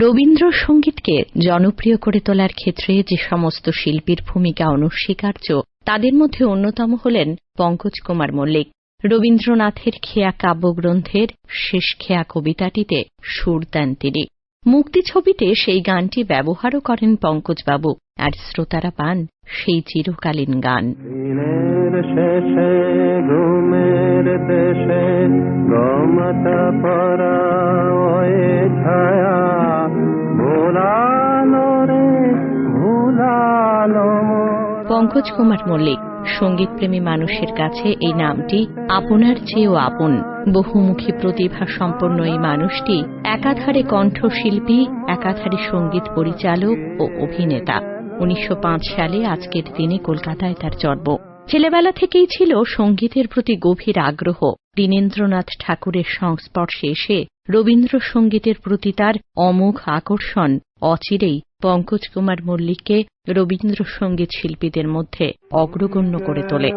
রবীন্দ্রসঙ্গীতকে জনপ্রিয় করে তোলার ক্ষেত্রে যে সমস্ত শিল্পীর ভূমিকা অনস্বীকার্য, তাদের মধ্যে অন্যতম হলেন পঙ্কজ কুমার মল্লিক। রবীন্দ্রনাথের খেয়া কাব্যগ্রন্থের শেষ খেয়া কবিতাটিতে সুর দেন তিনি। মুক্তি ছবিতে সেই গানটি ব্যবহারও করেন পঙ্কজবাবু, আর শ্রোতারা পান সেই চিরকালীন গান। পরা পঙ্কজ কুমার মল্লিক, সঙ্গীতপ্রেমী মানুষের কাছে এই নামটি আপনার চেয়েও আপন বহুমুখী প্রতিভা সম্পন্ন এই মানুষটি একাধারে কণ্ঠশিল্পী, একাধারে সংগীত পরিচালক ও অভিনেতা। উনিশশো পাঁচ সালে আজকের দিনে কলকাতায় তার জন্ম। ছেলেবেলা থেকেই ছিল সঙ্গীতের প্রতি গভীর আগ্রহ। দীনেন্দ্রনাথ ঠাকুরের সংস্পর্শে এসে রবীন্দ্রসঙ্গীতের প্রতি তার অমোঘ আকর্ষণ অচিরেই পঙ্কজ কুমার মল্লিককে রবীন্দ্রসঙ্গীত শিল্পীদের মধ্যে অগ্রগণ্য করে তোলে।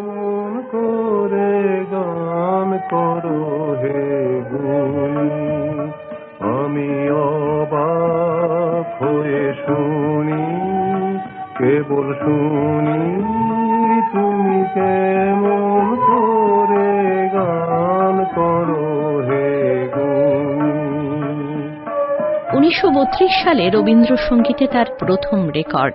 আমি অবাক হয়ে শুনি, কেবল শুনি উনিশশো বত্রিশ সালে রবীন্দ্রসঙ্গীতে তার প্রথম রেকর্ড।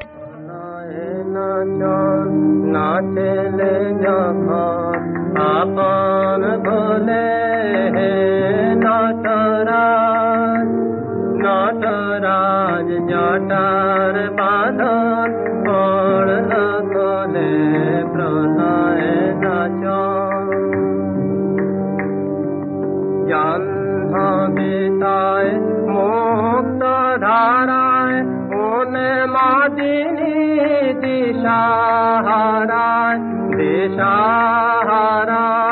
আপন মাদিনী দিশাহারায়। দিশাহারায়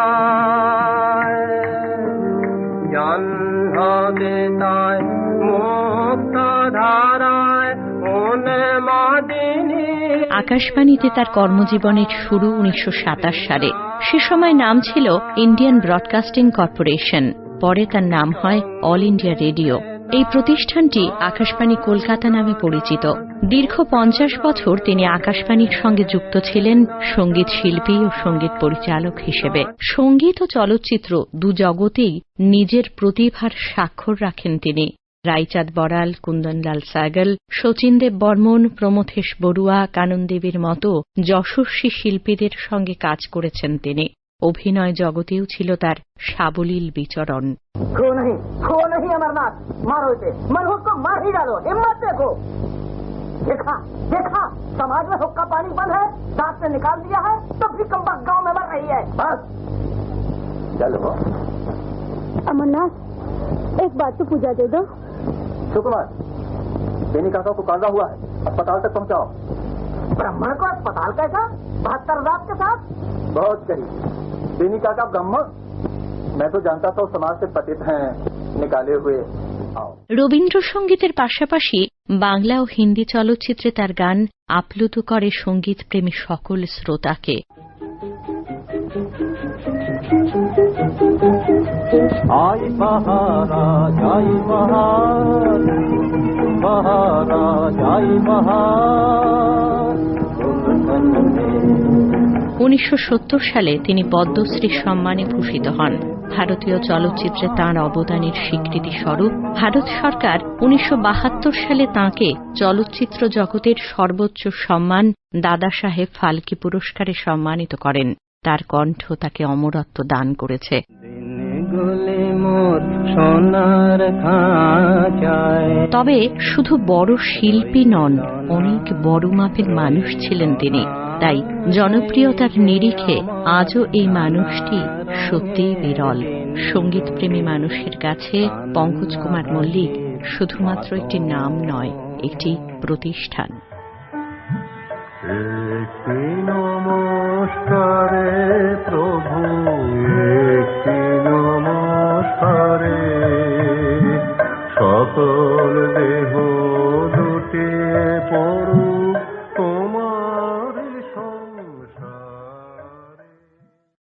আকাশবাণীতে তার কর্মজীবনের শুরু উনিশশো সাতাশ সালে। সে সময় নাম ছিল ইন্ডিয়ান ব্রডকাস্টিং কর্পোরেশন। পরে তার নাম হয় অল ইন্ডিয়া রেডিও। এই প্রতিষ্ঠানটি আকাশবাণী কলকাতা নামে পরিচিত। দীর্ঘ পঞ্চাশ বছর তিনি আকাশবাণীর সঙ্গে যুক্ত ছিলেন সংগীত শিল্পী ও সংগীত পরিচালক হিসেবে। সংগীত ও চলচ্চিত্র দু জগতেই নিজের প্রতিভার স্বাক্ষর রাখেন তিনি। রাইচাঁদ বড়াল, কুন্দনলাল সাগল শচীনদেব বর্মন, প্রমথেশ বড়ুয়া কাননদেবীর মতো যশস্বী শিল্পীদের সঙ্গে কাজ করেছেন তিনি। অভিনয় জগতেও ছিল তার সাবলীল বিচরণ खो नहीं खो नहीं अमरनाथ मारो इसे मनहूस को मार ही डालो हिम्मत देखो देखा देखा समाज में हुक्का पानी बंद है दांत से निकाल दिया है तो भी कम गांव में मर रही है बस चलो अमरनाथ एक बात तो पूजा दे दो सुकुमार बेनी काका को कांदा हुआ है अस्पताल तक पहुंचाओ ब्राह्मण को अस्पताल कैसा बहत्तर रात के साथ बहुत करीब बेनी काका ब्राह्मण मैं तो जानता था वो समाज से पतित हैं निकाले हुए आओ রবীন্দ্রসঙ্গীতের পাশাপাশি বাংলা ও হিন্দি চলচ্চিত্রে তার গান আপ্লুত করে সঙ্গীত প্রেমী সকল শ্রোতাকে आई बहारा जाई बहार बहारा जाई बहार উনিশশো সত্তর সালে তিনি পদ্মশ্রী সম্মানে ভূষিত হন। ভারতীয় চলচ্চিত্রে তাঁর অবদানের স্বীকৃতি স্বরূপ ভারত সরকার উনিশশো বাহাত্তর সালে তাঁকে চলচ্চিত্র জগতের সর্বোচ্চ সম্মান দাদা সাহেব ফালকে পুরস্কারে সম্মানিত করেন। তার কণ্ঠ তাকে অমরত্ব দান করেছে। তবে শুধু বড় শিল্পী নন, অনেক বড় মাপের মানুষ ছিলেন তিনি। তাই জনপ্রিয়তার নিরিখে আজও এই মানুষটি সত্যি বিরল। সংগীত প্রেমী মানুষের কাছে পঙ্কজ কুমার মল্লিক শুধুমাত্র একটি নাম নয়, একটি প্রতিষ্ঠান। সকল দেহ